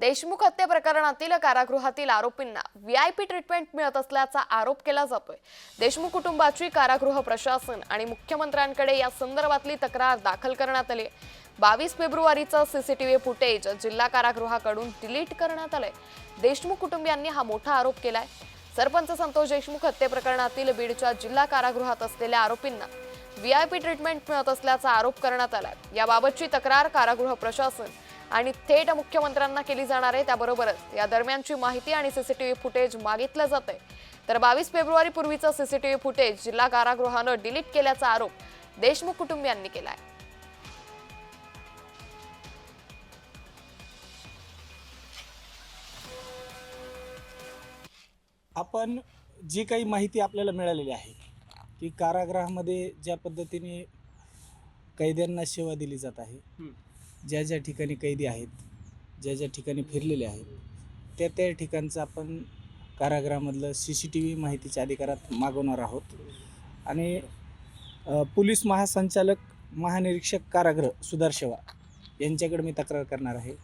देशमुख हत्ये प्रकरणातील कारागृहातील आरोपींना व्हीआयपी ट्रीटमेंट मिळत असल्याचा आरोप केला जातोय. देशमुख कुटुंबाची कारागृह प्रशासन आणि मुख्यमंत्र्यांकडे या संदर्भातली तक्रार दाखल करण्यात आली बावीस फेब्रुवारीचं सीसीटीव्ही फुटेज जिल्हा कारागृहाकडून डिलीट करण्यात आलंय. देशमुख कुटुंबियांनी हा मोठा आरोप केलाय. सरपंच संतोष देशमुख हत्ये प्रकरणातील बीडच्या जिल्हा कारागृहात असलेल्या आरोपींना व्हीआयपी ट्रीटमेंट मिळत असल्याचा आरोप करण्यात आलाय. याबाबतची तक्रार कारागृह प्रशासन आणि थेट मुख्यमंत्र्यांना केली जाणार आहे त्याबरोबरच या दरम्यानची माहिती आणि सीसीटीव्ही फुटेज मागितलं जात आहे तर बावीस फेब्रुवारी पूर्वीचं सीसीटीव्ही फुटेज जिल्हा कारागृहानं डिलीट केल्याचा आरोप देशमुख कुटुंबियांनी केलाय. आपण जी काही माहिती आपल्याला मिळालेली आहे की कारागृहामध्ये ज्या पद्धतीने कैद्यांना सेवा दिली जात आहे ज्या ज्या ठिकाणी कैदी आहेत ज्या ज्या ठिकाणी फिरलेले आहेत त्या त्या ठिकाणचं आपण कारागृहामधलं सी सी टी व्ही माहितीच्या अधिकारात मागवणार आहोत. आणि पोलीस महासंचालक महानिरीक्षक कारागृह सुधार सेवा यांच्याकडे मी तक्रार करणार आहे.